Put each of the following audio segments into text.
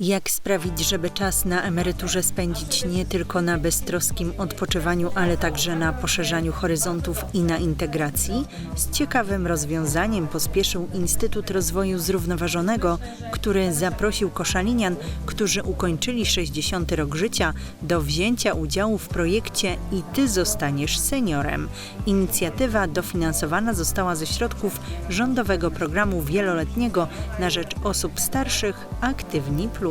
Jak sprawić, żeby czas na emeryturze spędzić nie tylko na beztroskim odpoczywaniu, ale także na poszerzaniu horyzontów i na integracji? Z ciekawym rozwiązaniem pospieszył Instytut Rozwoju Zrównoważonego, który zaprosił koszalinian, którzy ukończyli 60 rok życia, do wzięcia udziału w projekcie I Ty zostaniesz seniorem. Inicjatywa dofinansowana została ze środków rządowego programu wieloletniego na rzecz osób starszych Aktywni Plus.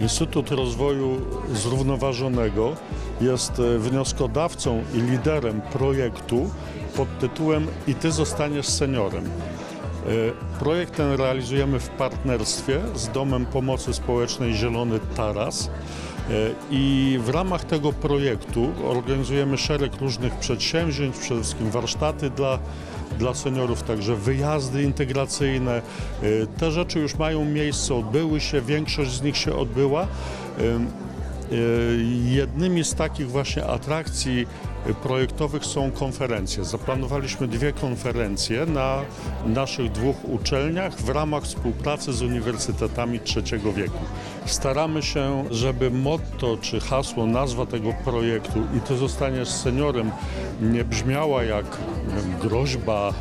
Instytut Rozwoju Zrównoważonego jest e, wnioskodawcą i liderem projektu pod tytułem I Ty zostaniesz seniorem. E, Projekt ten realizujemy w partnerstwie z Domem Pomocy Społecznej Zielony Taras. E, I w ramach tego projektu organizujemy szereg różnych przedsięwzięć, przede wszystkim warsztaty dla, dla seniorów, także wyjazdy integracyjne. E, Te rzeczy już mają miejsce, odbyły się, większość z nich się odbyła. E, Jednymi z takich właśnie atrakcji e, projektowych są konferencje. Zaplanowaliśmy dwie konferencje na naszych dwóch uczelniach w ramach współpracy z uniwersytetami trzeciego wieku. Staramy się, żeby motto czy hasło, nazwa tego projektu i ty zostaniesz seniorem nie brzmiała jak groźba,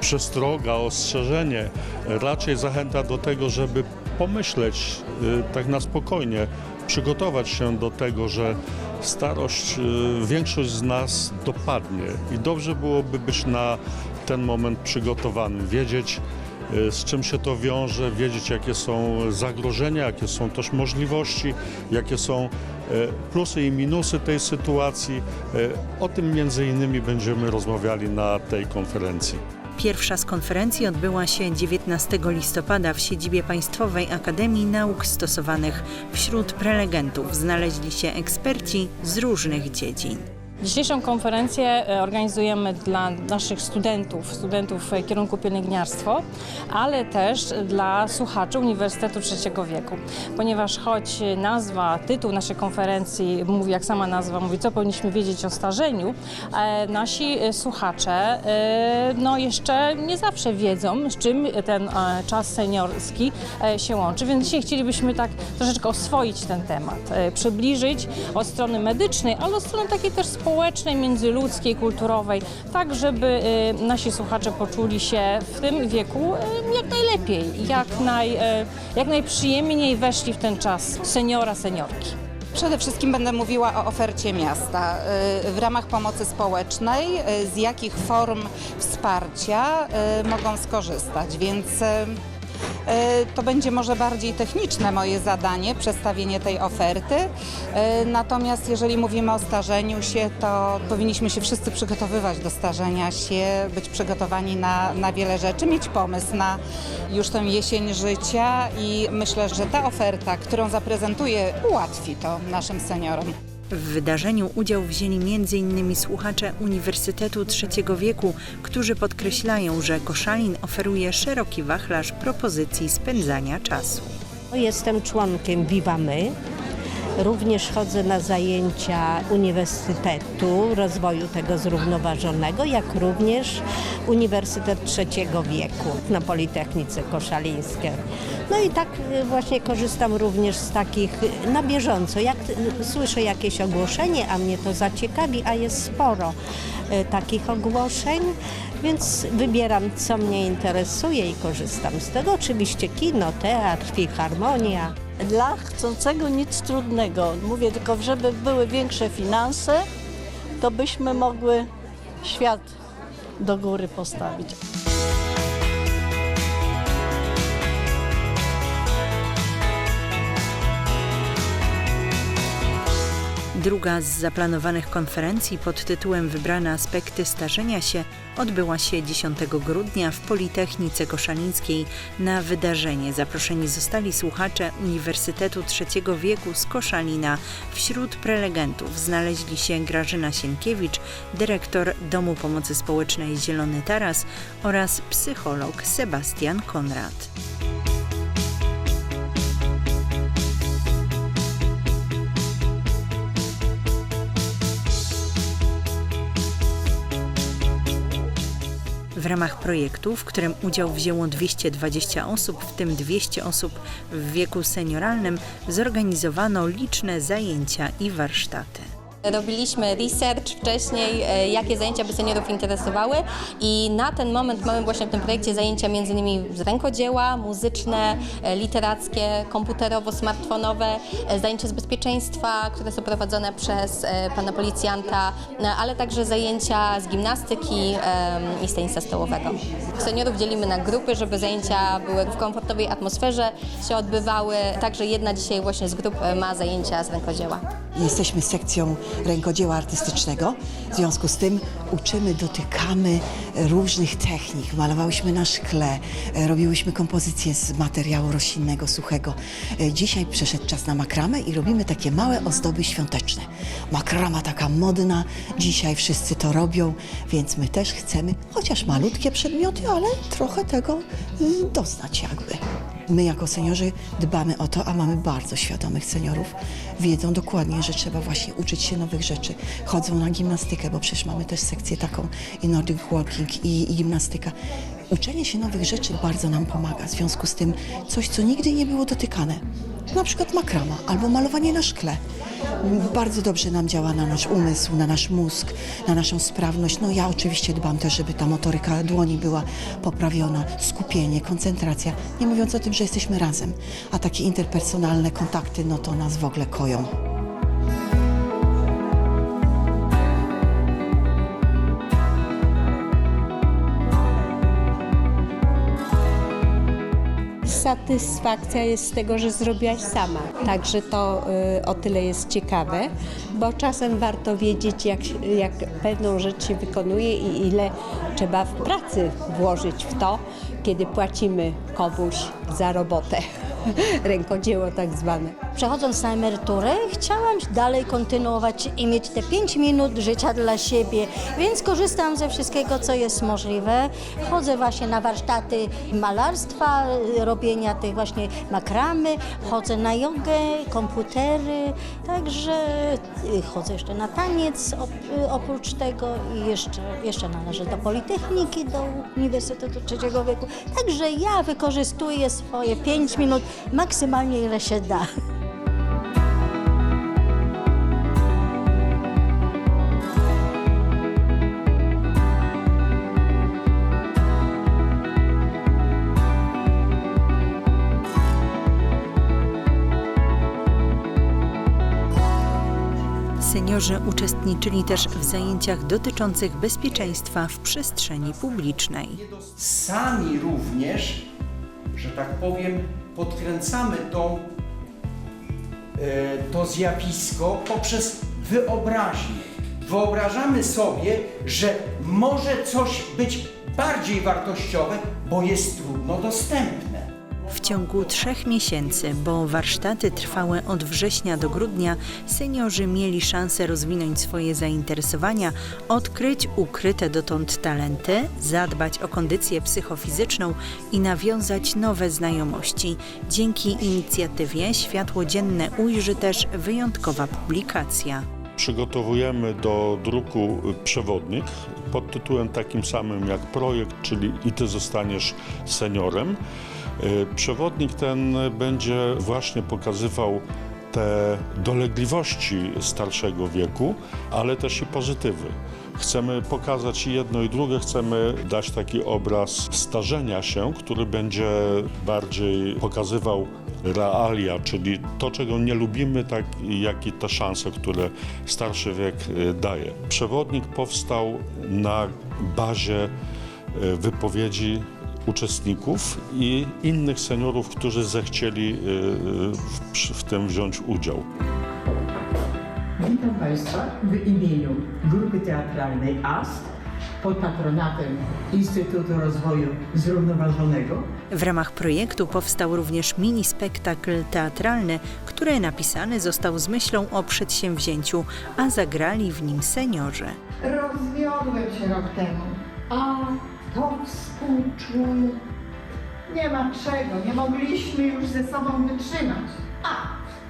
przestroga, ostrzeżenie. Raczej zachęta do tego, żeby pomyśleć y, tak na spokojnie, przygotować się do tego, że starość y, większość z nas dopadnie i dobrze byłoby być na ten moment przygotowanym, wiedzieć y, z czym się to wiąże, wiedzieć jakie są zagrożenia, jakie są też możliwości, jakie są y, plusy i minusy tej sytuacji. O tym między innymi będziemy rozmawiali na tej konferencji. Pierwsza z konferencji odbyła się 19 listopada w siedzibie Państwowej Akademii Nauk Stosowanych. Wśród prelegentów znaleźli się eksperci z różnych dziedzin. Dzisiejszą konferencję e, organizujemy dla naszych studentów, studentów e, kierunku pielęgniarstwo, ale też dla słuchaczy Uniwersytetu Trzeciego Wieku. Ponieważ choć nazwa, tytuł naszej konferencji mówi, jak sama nazwa mówi, co powinniśmy wiedzieć o starzeniu, e, nasi słuchacze no jeszcze nie zawsze wiedzą, z czym ten czas seniorski się łączy. Więc dzisiaj chcielibyśmy tak troszeczkę oswoić ten temat, przybliżyć od strony medycznej, ale od strony takiej też społecznej, międzyludzkiej, kulturowej, tak żeby e, nasi słuchacze poczuli się w tym wieku e, jak najlepiej, jak, naj, e, jak najprzyjemniej weszli w ten czas seniora, seniorki. Przede wszystkim będę mówiła o ofercie miasta. Y, W ramach pomocy społecznej, y, z jakich form wsparcia y, mogą skorzystać, więc y, y, to będzie może bardziej techniczne moje zadanie, przedstawienie tej oferty. Y, Natomiast jeżeli mówimy o starzeniu się, to powinniśmy się wszyscy przygotowywać do starzenia się, być przygotowani na, na wiele rzeczy, mieć pomysł na już tę jesień życia i myślę, że ta oferta, którą zaprezentuję, ułatwi to naszym seniorom. W wydarzeniu udział wzięli m.in. słuchacze Uniwersytetu Trzeciego Wieku, którzy podkreślają, że Koszalin oferuje szeroki wachlarz propozycji spędzania czasu. Jestem członkiem Viva My. Również chodzę na zajęcia Uniwersytetu Rozwoju tego Zrównoważonego, jak również Uniwersytet Trzeciego Wieku na Politechnice Koszalińskiej. No i tak y, właśnie korzystam również z takich y, na bieżąco. Jak y, słyszę jakieś ogłoszenie, a mnie to zaciekawi, a jest sporo takich ogłoszeń, więc wybieram, co mnie interesuje i korzystam z tego. Oczywiście kino, teatr, filharmonia. Dla chcącego nic trudnego. Mówię tylko, żeby były większe finanse, to byśmy mogły świat do góry postawić. Druga z zaplanowanych konferencji pod tytułem Wybrane aspekty starzenia się odbyła się 10 grudnia w Politechnice Koszalińskiej. Na wydarzenie zaproszeni zostali słuchacze Uniwersytetu Trzeciego Wieku z Koszalina. Wśród prelegentów znaleźli się Grażyna Sienkiewicz, dyrektor Domu Pomocy Społecznej Zielony Taras oraz psycholog Sebastian Konrad. W ramach projektu, w którym udział wzięło 220 osób, w tym 200 osób w wieku senioralnym, zorganizowano liczne zajęcia i warsztaty. Robiliśmy research wcześniej, e, jakie zajęcia by seniorów interesowały i na ten moment mamy właśnie w tym projekcie zajęcia innymi z rękodzieła, muzyczne, e, literackie, komputerowo-smartfonowe, e, zajęcia z bezpieczeństwa, które są prowadzone przez pana policjanta, ale także zajęcia z gimnastyki i z tenisa stołowego. Seniorów dzielimy na grupy, żeby zajęcia były w komfortowej atmosferze się odbywały. Także jedna dzisiaj właśnie z grup ma zajęcia z rękodzieła. Jesteśmy sekcją rękodzieła artystycznego. W związku z tym uczymy, dotykamy różnych technik. Malowałyśmy na szkle, e, robiłyśmy kompozycje z materiału roślinnego, suchego. E, Dzisiaj przyszedł czas na makramę i robimy takie małe ozdoby świąteczne. Makrama taka modna, dzisiaj wszyscy to robią, więc my też chcemy, chociaż malutkie przedmioty, ale trochę tego y, doznać jakby. My jako seniorzy dbamy o to, a mamy bardzo świadomych seniorów. Wiedzą dokładnie, że trzeba właśnie uczyć się nowych rzeczy. Chodzą na gimnastykę, bo przecież mamy też sekcję taką i Nordic Walking i, i gimnastyka. Uczenie się nowych rzeczy bardzo nam pomaga. W związku z tym coś, co nigdy nie było dotykane. Na przykład makrama albo malowanie na szkle. Bardzo dobrze nam działa na nasz umysł, na nasz mózg, na naszą sprawność. No ja oczywiście dbam też, żeby ta motoryka dłoni była poprawiona, skupienie, koncentracja. Nie mówiąc o tym, że jesteśmy razem, a takie interpersonalne kontakty, no to nas w ogóle koją. Satysfakcja jest z tego, że zrobiłaś sama. Także to y, o tyle jest ciekawe, bo czasem warto wiedzieć, jak, jak pewną rzecz się wykonuje i ile trzeba w pracy włożyć w to, kiedy płacimy komuś za robotę. Rękodzieło tak zwane. Przechodząc na emeryturę, chciałam dalej kontynuować i mieć te 5 minut życia dla siebie, więc korzystam ze wszystkiego, co jest możliwe. Chodzę właśnie na warsztaty malarstwa, robienia tych właśnie makramy, chodzę na jogę, komputery, także y, chodzę jeszcze na taniec y, oprócz tego i jeszcze, jeszcze należę do Politechniki, do Uniwersytetu Trzeciego Wieku. Także ja wykorzystuję swoje 5 minut maksymalnie ile się da. Seniorzy uczestniczyli też w zajęciach dotyczących bezpieczeństwa w przestrzeni publicznej. sami również, że tak powiem, podkręcamy tą, e, to zjawisko poprzez wyobraźnię. Wyobrażamy sobie, że może coś być bardziej wartościowe, bo jest trudno dostępne. W ciągu trzech miesięcy, bo warsztaty trwały od września do grudnia, seniorzy mieli szansę rozwinąć swoje zainteresowania, odkryć ukryte dotąd talenty, zadbać o kondycję psychofizyczną i nawiązać nowe znajomości. Dzięki inicjatywie Światło Dzienne ujrzy też wyjątkowa publikacja. Przygotowujemy do druku przewodnik pod tytułem takim samym jak projekt, czyli I ty zostaniesz seniorem. Y, Przewodnik ten będzie właśnie pokazywał te dolegliwości starszego wieku, ale też i pozytywy. Chcemy pokazać i jedno i drugie, chcemy dać taki obraz starzenia się, który będzie bardziej pokazywał realia, czyli to, czego nie lubimy, tak jak i te szanse, które starszy wiek y, daje. Przewodnik powstał na bazie y, wypowiedzi uczestników i innych seniorów, którzy zechcieli y, w, w tym wziąć udział. Witam Państwa w imieniu Grupy Teatralnej AST pod patronatem Instytutu Rozwoju Zrównoważonego W ramach projektu powstał również mini spektakl teatralny, który napisany został z myślą o przedsięwzięciu, a zagrali w nim seniorzy. Rozwiodłem się rok temu, a to współczuję. Nie ma czego, nie mogliśmy już ze sobą wytrzymać. A,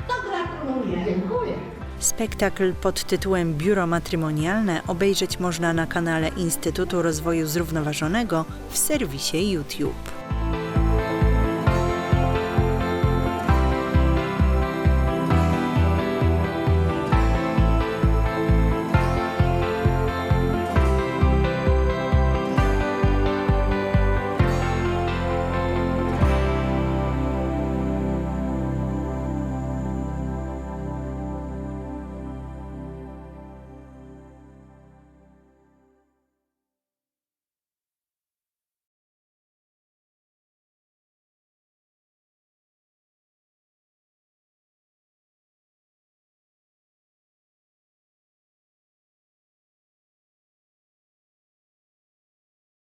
to gratuluję. Dziękuję. Spektakl pod tytułem Biuro Matrymonialne obejrzeć można na kanale Instytutu Rozwoju Zrównoważonego w serwisie YouTube.